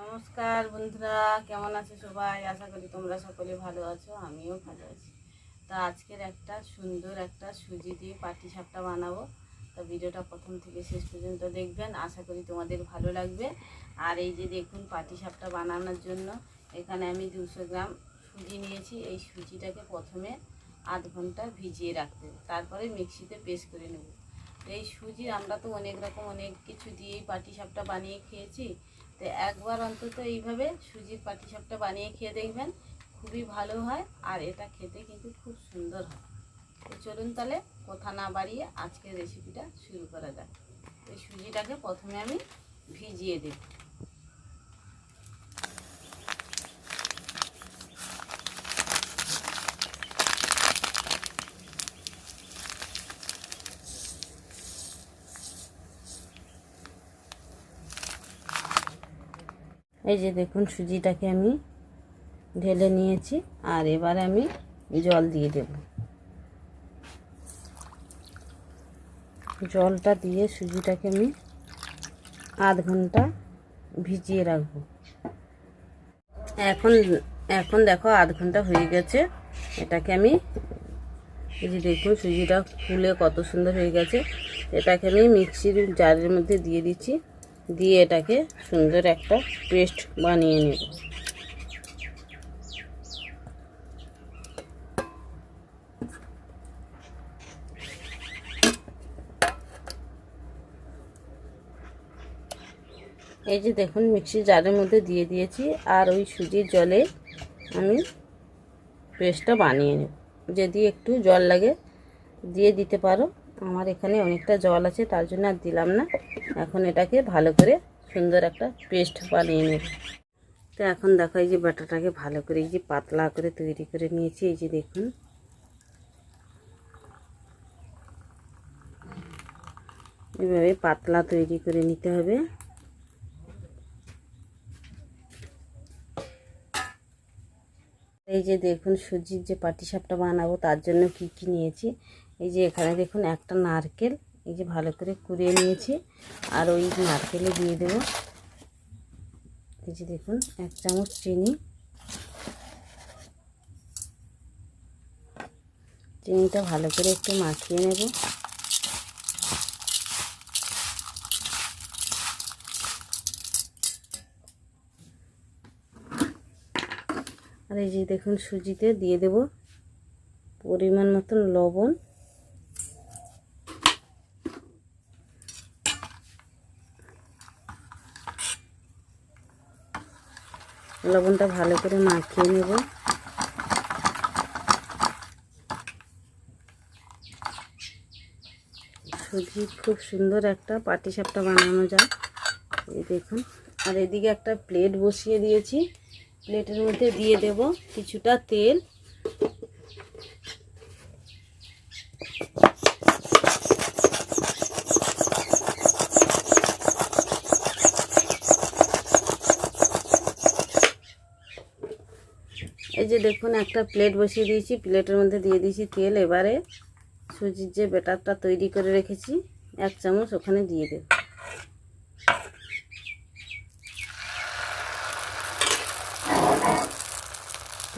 নমস্কার বন্ধুরা, কেমন আছো সবাই? আশা করি তোমরা সকলে ভালো আছো, আমিও ভালো আছি। তা আজকের একটা সুন্দর একটা সুজি দিয়ে পাটি সাপটা বানাবো। তা ভিডিওটা প্রথম থেকে শেষ পর্যন্ত দেখবেন, আশা করি তোমাদের ভালো লাগবে। আর এই যে দেখুন, পাটি সাপটা বানানোর জন্য এখানে আমি দুশো গ্রাম সুজি নিয়েছি। এই সুজিটাকে প্রথমে আধ ঘণ্টা ভিজিয়ে রাখতে তারপরে মিক্সিতে পেস্ট করে নেব। এই সুজি আমরা তো অনেক রকম অনেক কিছু দিয়েই পাটি সাপটা বানিয়ে খেয়েছি। তো একবার অন্তত এইভাবে সুজির পাটিসাপটা বানিয়ে খেয়ে দেখবেন, খুবই ভালো হয় আর এটা খেতে কিন্তু খুব সুন্দর হয়। তো চলুন তাহলে কথা না বাড়িয়ে আজকের রেসিপিটা শুরু করা যাক। এই সুজিটাকে প্রথমে আমি ভিজিয়ে দেব। এই যে দেখুন সুজিটাকে আমি ঢেলে নিয়েছি, আর এবার আমি জল দিয়ে দেব। জলটা দিয়ে সুজিটাকে আমি আধ ঘণ্টা ভিজিয়ে রাখব। এখন এখন দেখো আধ ঘণ্টা হয়ে গেছে। এটাকে আমি এই যে দেখুন সুজিটা ফুলে কত সুন্দর হয়ে গেছে। এটাকে আমি মিক্সির জারের মধ্যে দিয়ে দিচ্ছি। দিয়ে এটাকে সুন্দর একটা পেস্ট বানিয়ে নেব। এই যে দেখুন মিক্সির জারের মধ্যে দিয়ে দিয়েছি আর ওই সুজির জলে আমি পেস্টটা বানিয়ে নেব। যদি একটু জল লাগে, দিয়ে দিতে পারো। আমার এখানে অনেকটা জল আছে, তার জন্য আর দিলাম না। এখন এটাকে ভালো করে সুন্দর একটা পেস্ট বানিয়ে নেব তো এখন দেখো এই যে বাটাটাকে ভালো করে এই যে পাতলা করে তৈরি করে নিয়েছি, এই যে দেখুন। এভাবে পাতলা তৈরি করে নিতে হবে। এই যে দেখুন সুজির যে পাটিসাপটা বানাবো, তার জন্য কি কি নিয়েছি? এই যে এখানে দেখুন একটা নারকেল এই যে ভালো করে কুড়িয়ে নিয়েছি। আর ওই নারকেলে দিয়ে দেব। এই যে দেখুন, এক চামচ চিনি। চিনিটা ভালো করে একটু মাখিয়ে নেব। আর এই যে দেখুন, সুজিতে দিয়ে দেব পরিমাণ মতন লবণ। লবণটা ভালো করে মাখিয়ে নেব। সুজি খুব সুন্দর একটা পাটি সাপটা বানানো যায়। এই দেখুন। আর এদিকে একটা প্লেট বসিয়ে দিয়েছি। প্লেটের মধ্যে দিয়ে দেব কিছুটা তেল এই যে দেখুন, একটা প্লেট বসিয়ে দিয়েছি। প্লেটের মধ্যে দিয়ে দিয়েছি তেল। এবারে সুজির যে ব্যাটারটা তৈরি করে রেখেছি, এক চামচ ওখানে দিয়ে দেব।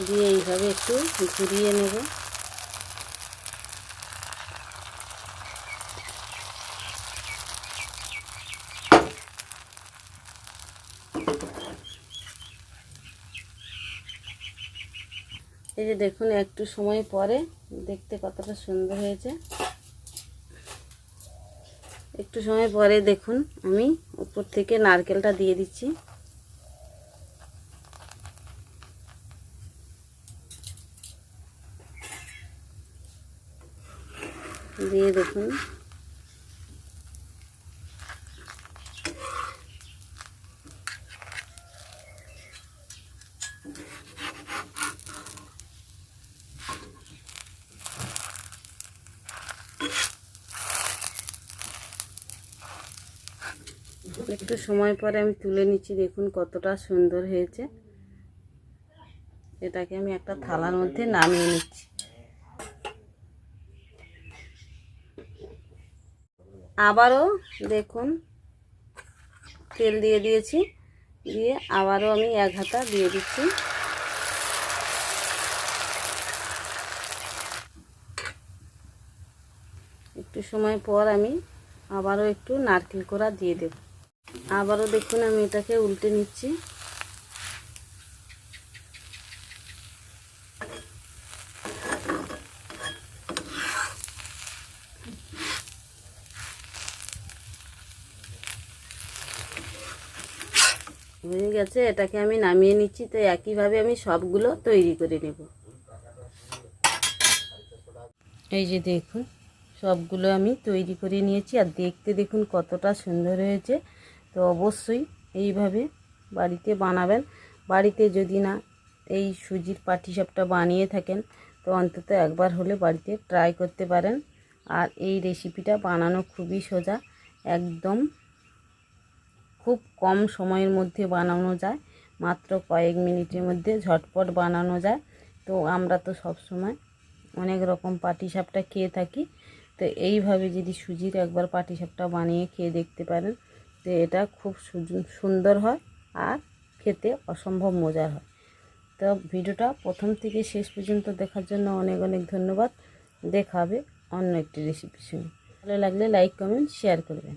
দিয়ে এইভাবে একটু ঘুরিয়ে নেব। এই যে দেখুন, একটু সময় পরে দেখতে কতটা সুন্দর হয়েছে। একটু সময় পরে দেখুন, আমি উপর থেকে নারকেলটা দিয়ে দিচ্ছি। দিয়ে দেখুন একটু সময় পরে আমি তুলে নিচ্ছি, দেখুন কতটা সুন্দর হয়েছে। এটাকে আমি একটা থালার মধ্যে নামিয়ে নিচ্ছি। আবারও দেখুন, তেল দিয়ে দিয়েছি, দিয়ে আবারও আমি এক হাতা দিয়ে দিচ্ছি। একটু সময় পর আমি আবারও একটু নারকেল কোড়া দিয়ে দেব। আবারও দেখুন, আমি এটাকে উল্টে নিচ্ছি। হয়ে গেছে, এটাকে আমি নামিয়ে নিচ্ছি, তো একইভাবে আমি সবগুলো তৈরি করে নেব। এই যে দেখুন, সবগুলো আমি তৈরি করে নিয়েছি, আর দেখতে দেখুন কতটা সুন্দর হয়েছে। তো অবশ্যই এইভাবে বাড়িতে বানাবেন। বাড়িতে যদি না এই সুজির পাটিসাপটা বানিয়ে থাকেন, তো অন্তত একবার হলে বাড়িতে ট্রাই করতে পারেন। আর এই রেসিপিটা বানানো খুবই সোজা, একদম খুব কম সময়ের মধ্যে বানানো যায়, মাত্র কয়েক মিনিটের মধ্যে ঝটপট বানানো যায়। তো আমরা তো সব সময় অনেক রকম পাটিসাপটা খেয়ে থাকি, তো এইভাবে যদি সুজির একবার পাটিসাপটা বানিয়ে খেয়ে দেখতে পারেন তো এটা খুব সুন্দর হয় আর খেতে অসম্ভব মজার হয়। তো ভিডিওটা প্রথম থেকে শেষ পর্যন্ত দেখার জন্য অনেক অনেক ধন্যবাদ। দেখাবে অন্য একটি রেসিপির সঙ্গে। ভালো লাগলে লাইক কমেন্ট শেয়ার করবেন।